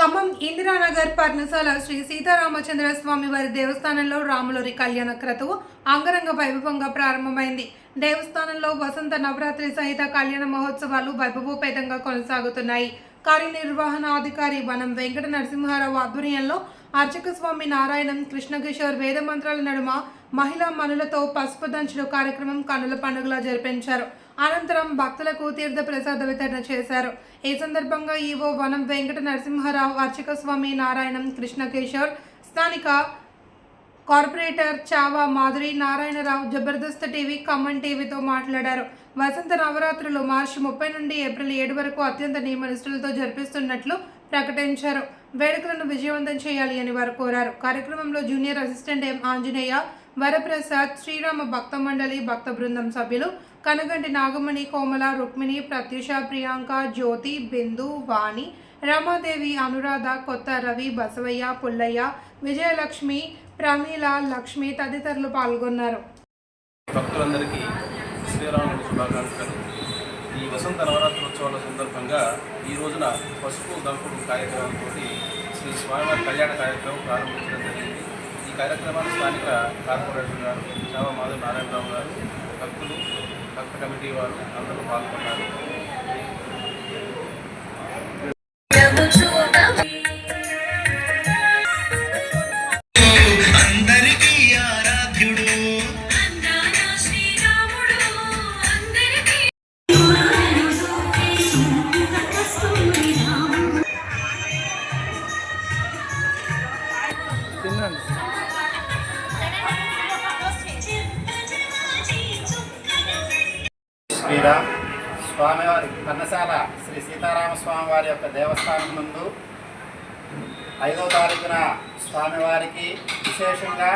ఖమ్మం ఇందిరానగర్ పర్ణశాల శ్రీ సీతారామచంద్ర స్వామి వారి దేవస్థానంలో రాములూరి కళ్యాణ క్రతువు అంగరంగ వైభవంగా ప్రారంభమైంది. దేవస్థానంలో వసంత నవరాత్రి సహిత కళ్యాణ మహోత్సవాలు వైభవోపేతంగా కొనసాగుతున్నాయి. కార్యనిర్వహణాధికారి వనం వెంకట నరసింహారావు ఆధ్వర్యంలో అర్చక స్వామి నారాయణం కృష్ణకిషోర్ వేద మంత్రాల నడుమ మహిళా మనులతో పసుపు దంచుడు కార్యక్రమం కనుల పండుగలా జరిపించారు. అనంతరం భక్తులకు తీర్థ ప్రసాద వితరణ చేశారు. ఈ సందర్భంగా ఈవో వనం వెంకట నరసింహారావు అర్చక స్వామి నారాయణం కృష్ణకిషోర్ స్థానిక కార్పొరేటర్ చావా మాధురి నారాయణరావు జబర్దస్త్ టీవీ ఖమ్మం టీవీతో మాట్లాడారు. వసంత నవరాత్రులు మార్చి ముప్పై నుండి ఏప్రిల్ ఏడు వరకు అత్యంత నియమనిష్ఠులతో జరిపిస్తున్నట్లు ప్రకటించారు. వేడుకలను విజయవంతం చేయాలి అని వారు కోరారు. కార్యక్రమంలో junior assistant M Anjaneya Varaprasad Srirama భక్త మండలి భక్త బృందం సభ్యులు కనగంటి నాగమణి కోమల రుక్మిణి ప్రత్యుష ప్రియాంక జ్యోతి బిందు వాణి రమాదేవి అనురాధ కొత్త రవి బసవయ్య పుల్లయ్య విజయలక్ష్మి ప్రమీల లక్ష్మి తదితరులు పాల్గొన్నారు. భక్తులందరికీ శ్రీరాముడి శుభాకాంక్షలు. ఈ వసంత నవరాత్రోత్సవాల సందర్భంగా ఈ రోజున పసుపు దంపుడు కార్యక్రమంతో శ్రీ స్వామివారి కళ్యాణ కార్యక్రమం ప్రారంభించడం జరిగింది. కార్యక్రమాన్ని స్థానిక కార్పొరేటర్ గారు చావా మాధవ్ నారాయణరావు గారు భక్తులు భక్త కమిటీ వారు అందరూ పాల్గొన్నారు. శ్రీరామ్ స్వామివారి కన్నశాల శ్రీ సీతారామ స్వామివారి యొక్క దేవస్థానం నందు ఐదో తారీఖున స్వామివారికి విశేషంగా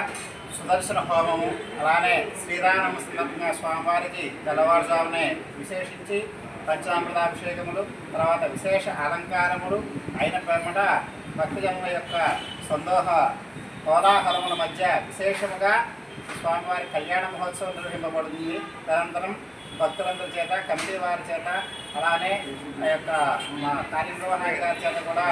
సుదర్శన హోమము అలానే శ్రీరామ సందర్భంగా స్వామివారికి తెల్లవారుజామునే విశేషించి పంచామృతాభిషేకములు తర్వాత విశేష అలంకారములు అయిన పేమట భక్తజనుల యొక్క సందోహ కోలాహలముల మధ్య విశేషముగా స్వామివారి కళ్యాణ మహోత్సవం నిర్వహింపబడుతుంది. తదనంతరం భక్తులందరి చేత కమిటీ వారి చేత అలానే ఆ యొక్క మా గారి చేత కూడా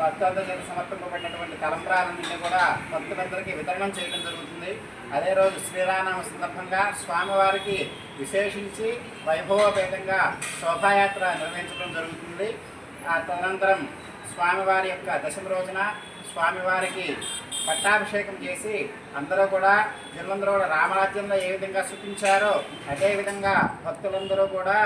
భక్తులందరి చేత సమర్పింపబడినటువంటి తలంబ్రాలన్నింటినీ కూడా భక్తులందరికీ వితరణం చేయడం జరుగుతుంది. అదే రోజు శ్రీరామనామ సందర్భంగా స్వామివారికి విశేషించి వైభవపేతంగా శోభాయాత్ర నిర్వహించడం జరుగుతుంది. ఆ తదనంతరం స్వామివారి యొక్క దశమి రోజున స్వామివారికి పట్టాభిషేకం చేసి అందరూ కూడా జనులందరూ కూడా రామరాజ్యంలో ఏ విధంగా సుఖించారో అదేవిధంగా భక్తులందరూ కూడా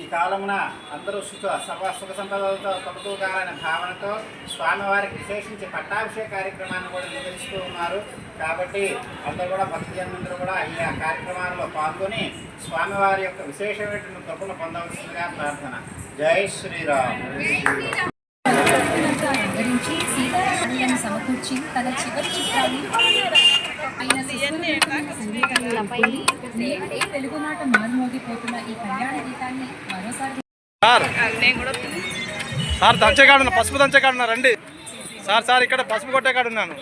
ఈ కాలమున అందరూ సుఖ సర్వ సుఖ సంపదలతో పడుతూగాలనే భావనతో స్వామివారికి విశేషించి పట్టాభిషేక కార్యక్రమాన్ని కూడా నిర్వహిస్తూ ఉన్నారు. కాబట్టి అందరూ కూడా భక్తజనులందరూ కూడా ఈ ఆ కార్యక్రమాల్లో పాల్గొని స్వామివారి యొక్క విశేషమైనటువంటి కృపను పొందవలసిందిగా ప్రార్థన. జై శ్రీరామ్. గురించి సీతారామయ్యను సమకూర్చి తన చివరి చిత్రాన్ని నేడే తెలుగునాట మారుమోగిపోతున్న ఈ కళ్యాణ గీతాన్ని మరోసారి సార్. దంచేకాడున్నా పసుపు దంచేకాడున్నా రండి. సార్ సార్ ఇక్కడ పసుపు కొట్టే కాడున్నాను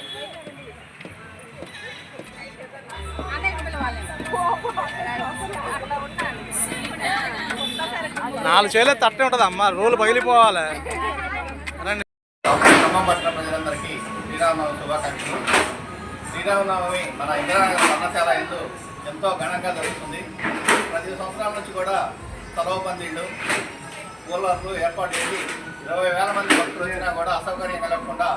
నాలుగు చేలే తట్టే ఉంటుంది అమ్మ రోలు పగిలిపోవాలి. పట్టణ ప్రజలందరికీ శ్రీరామనవమి శుభాకాంక్షలు. శ్రీరామనవమి మన ఇందిరానగర్ వర్ణశాల ఎందు ఎంతో ఘనంగా జరుగుతుంది. ప్రతి సంవత్సరాల నుంచి కూడా సెలవు పందిళ్ళు కూలర్లు ఏర్పాటు చేసి ఇరవై వేల మంది భక్తులు వచ్చినా కూడా అసౌకర్యం కలగకుండా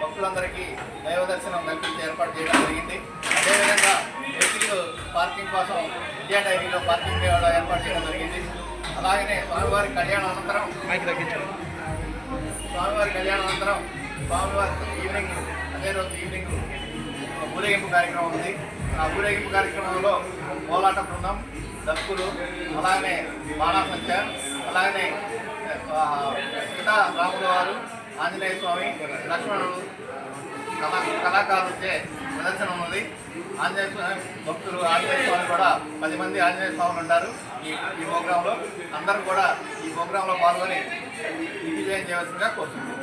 భక్తులందరికీ దైవ దర్శనం కల్పించి ఏర్పాటు చేయడం జరిగింది. అదేవిధంగా వెహికల్ పార్కింగ్ కోసం ఇండియా డైరీలో పార్కింగ్ ఏర్పాటు చేయడం జరిగింది. అలాగనే స్వామివారి కళ్యాణం అనంతరం స్వామివారి కళ్యాణం అనంతరం స్వామివారి ఈవినింగ్ అదే రోజు ఈవినింగ్ ఊరేగింపు కార్యక్రమం ఉంది. ఆ ఊరేగింపు కార్యక్రమంలో కోలాట బృందం దక్కులు అలాగే బాణాసంచ అలాగనే ఆ, రాముల వారు ఆంజనేయ స్వామి లక్ష్మణుడు కళా కళాకారులచే ప్రదర్శన ఉన్నది. ఆంజనేయ స్వామి భక్తులు ఆంజనేయ స్వామి కూడా పది మంది ఆంజనేయ స్వాములు ఉంటారు ఈ ఈ ప్రోగ్రాంలో. అందరూ కూడా ఈ ప్రోగ్రాంలో పాల్గొని విజయం చేయవలసిందిగా కోరుతున్నాను